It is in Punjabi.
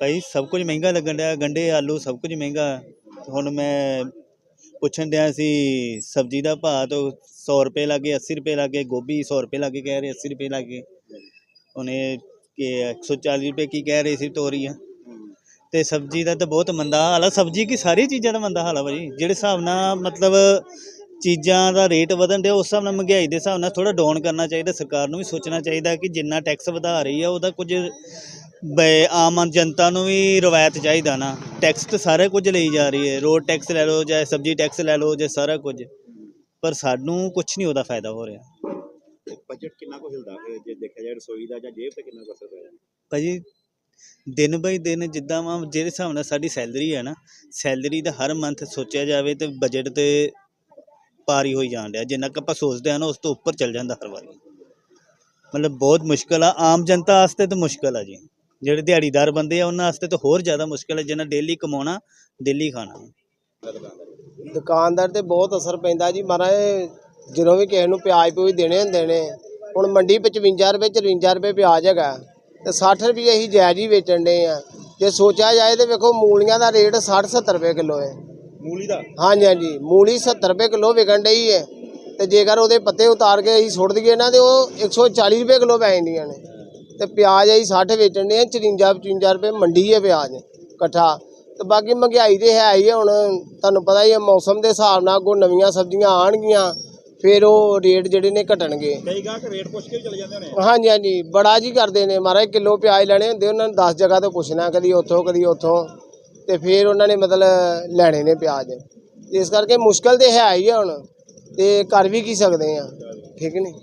ਭਾਈ ਸਭ ਕੁਝ ਮਹਿੰਗਾ ਲੱਗਣ ਡਿਆ ਗੰਡੇ ਆਲੂ ਸਭ ਕੁਝ ਮਹਿੰਗਾ। ਹੁਣ ਮੈਂ ਪੁੱਛਣ ਡਿਆ ਸੀ, ਸਬਜ਼ੀ ਦਾ ਭਾਅ ਤੋਂ 100 ਰੁਪਏ ਲੱਗੇ 80 ਰੁਪਏ ਲੱਗੇ ਗੋਭੀ 100 ਰੁਪਏ ਲੱਗੇ ਕਹਿ ਰਹੇ 80 ਰੁਪਏ ਲੱਗੇ ਉਹਨੇ ਕਿ 140 ਰੁਪਏ ਕੀ ਕਹਿ ਰਹੇ ਸੀ ਤੋਰੀਆਂ ਤੇ ਸਬਜ਼ੀ ਦਾ ਤਾਂ ਬਹੁਤ ਮੰਦਾ ਹਾਲ ਆ। ਸਬਜ਼ੀ ਕੀ ਸਾਰੀ ਚੀਜ਼ਾਂ ਦਾ ਮੰਦਾ ਹਾਲ ਆ ਭਾਜੀ ਜਿਹੜੇ ਹਿਸਾਬ ਨਾਲ ਮਤਲਬ ਚੀਜ਼ਾਂ ਦਾ ਰੇਟ ਵਧਣ ਡਿਆ, ਉਸ ਹਿਸਾਬ ਨਾਲ ਮਹਿੰਗਾਈ ਦੇ ਹਿਸਾਬ ਨਾਲ ਥੋੜਾ ਡਾਊਨ ਕਰਨਾ ਚਾਹੀਦਾ। ਸਰਕਾਰ ਨੂੰ ਵੀ ਸੋਚਣਾ ਚਾਹੀਦਾ ਕਿ ਜਿੰਨਾ ਟੈਕਸ ਵਧਾ ਰਹੀ ਆ, ਉਹਦਾ ਕੁਝ ਬਈ ਆਮ ਜਨਤਾ ਨੂੰ ਵੀ ਰਵਾਇਤ ਚਾਹੀਦਾ ਨਾ। ਟੈਕਸ ਤਾਂ ਸਾਰਾ ਕੁਝ ਲਈ ਜਾ ਰਹੀ ਹੈ। ਰੋਡ ਟੈਕਸ ਲੈ ਲਓ ਜਾਂ ਸਬਜ਼ੀ ਟੈਕਸ ਲੈ ਲਓ ਜਾਂ ਸਾਰਾ ਕੁਝ। ਪਰ ਸਾਨੂੰ ਕੁਝ ਨਹੀਂ ਉਹਦਾ ਫਾਇਦਾ ਹੋ ਰਿਹਾ। ਬਜਟ ਕਿੰਨਾ ਕੁ ਹਿਲਦਾ ਹੈ ਜੇ ਦੇਖਿਆ ਜਾਏ ਰਸੋਈ ਦਾ ਜਾਂ ਜੇਬ ਤੇ ਕਿੰਨਾ ਕੁ ਅਸਰ ਪੈ ਜਾਂਦਾ ਭਾਜੀ ਦਿਨ ਬਾਈ ਦਿਨ ਜਿੱਦਾਂ ਵਾ ਜਿਹੜੇ ਹਿਸਾਬ ਨਾਲ ਸਾਡੀ ਸੈਲਰੀ ਹੈ ਨਾ ਸੈਲਰੀ ਦਾ ਹਰ ਮੰਥ ਸੋਚਿਆ ਜਾਵੇ ਤੇ ਬਜਟ ਤੇ ਪਾਰੀ ਹੋਈ ਜਾਣ ਡਿਆ। ਜਿੰਨਾ ਕੁ ਆਪਾਂ ਸੋਚਦੇ ਆ ਨਾ ਉਸ ਤੋਂ ਉੱਪਰ ਚੱਲ ਜਾਂਦਾ ਹਰ ਵਾਰੀ। ਮਤਲਬ ਬਹੁਤ ਮੁਸ਼ਕਲ ਆ। ਆਮ ਜਨਤਾ ਵਾਸਤੇ ਤਾਂ ਮੁਸ਼ਕਲ ਆ ਜੀ। ਜਿਹੜੇ ਦਿਹਾੜੀਦਾਰ ਬੰਦੇ ਆ ਉਹਨਾਂ ਵਾਸਤੇ ਤਾਂ ਹੋਰ ਜ਼ਿਆਦਾ ਮੁਸ਼ਕਲ ਹੈ ਜਿਹਨਾਂ ਡੇਲੀ ਕਮਾਉਣਾ ਡੇਲੀ ਖਾਣਾ। ਦੁਕਾਨਦਾਰ ਤੇ ਬਹੁਤ ਅਸਰ ਪੈਂਦਾ ਜੀ ਮਹਾਰਾਜ ਜਦੋਂ ਵੀ ਕਿਸੇ ਨੂੰ ਪਿਆਜ਼ ਪੂਜ ਦੇਣੇ ਹੁੰਦੇ ਨੇ ਹੁਣ ਮੰਡੀ 55 ਰੁਪਏ 54 ਰੁਪਏ ਪਿਆਜ਼ ਹੈਗਾ ਤੇ 60 ਰੁਪਏ ਅਸੀਂ ਜਾਇਜ਼ ਹੀ ਵੇਚਣ ਦੇ ਆ। ਜੇ ਸੋਚਿਆ ਜਾਏ ਤੇ ਵੇਖੋ ਮੂਲੀਆਂ ਦਾ ਰੇਟ 60 70 ਰੁਪਏ ਕਿਲੋ ਹੈ। ਮੂਲੀ ਦਾ? ਹਾਂਜੀ ਹਾਂਜੀ ਮੂਲੀ 70 ਰੁਪਏ ਕਿਲੋ ਵਿਕਣ ਡਈ ਹੈ ਤੇ ਜੇਕਰ ਉਹਦੇ ਪੱਤੇ ਉਤਾਰ ਕੇ ਅਸੀਂ ਸੁੱਟ ਦਈਏ ਨਾ ਤੇ ਉਹ 140 ਰੁਪਏ ਕਿਲੋ ਪੈ ਜਾਂਦੀਆਂ ਨੇ। ਤੇ ਪਿਆਜ਼ ਅਸੀਂ 60 ਵੇਚਣ ਦੇ ਆ 54 55 ਰੁਪਏ ਮੰਡੀ ਹੈ ਪਿਆਜ਼ ਇਕੱਠਾ। ਤੇ ਬਾਕੀ ਮਹਿੰਗਾਈ ਦੇ ਹੈ ਹੀ ਹੁਣ ਤੁਹਾਨੂੰ ਪਤਾ ਹੀ ਹੈ ਮੌਸਮ ਦੇ ਹਿਸਾਬ ਨਾਲ ਅੱਗੋਂ ਨਵੀਆਂ ਸਬਜ਼ੀਆਂ ਆਣਗੀਆਂ ਫਿਰ ਉਹ ਰੇਟ ਜਿਹੜੇ ਨੇ ਘਟਣਗੇ। ਕਈ ਗਾਹਕ ਰੇਟ ਪੁੱਛ ਕੇ ਚਲੇ ਜਾਂਦੇ ਨੇ। ਹਾਂਜੀ ਹਾਂਜੀ ਬੜਾ ਜੀ ਕਰਦੇ ਨੇ ਮਹਾਰਾਜ ਕਿਲੋ ਪਿਆਜ਼ ਲੈਣੇ ਹੁੰਦੇ ਉਹਨਾਂ ਨੂੰ 10 ਜਗ੍ਹਾ ਤੋਂ ਪੁੱਛਣਾ ਕਦੀ ਉੱਥੋਂ ਕਦੀ ਉੱਥੋਂ। ਤੇ ਫਿਰ ਉਹਨਾਂ ਨੇ ਮਤਲਬ ਲੈਣੇ ਨੇ ਪਿਆਜ਼। ਇਸ ਕਰਕੇ ਮੁਸ਼ਕਲ ਤੇ ਹੈ ਹੀ ਹੁਣ ਤੇ ਕਰ ਵੀ ਕੀ ਸਕਦੇ ਆ ਠੀਕ ਨਹੀਂ?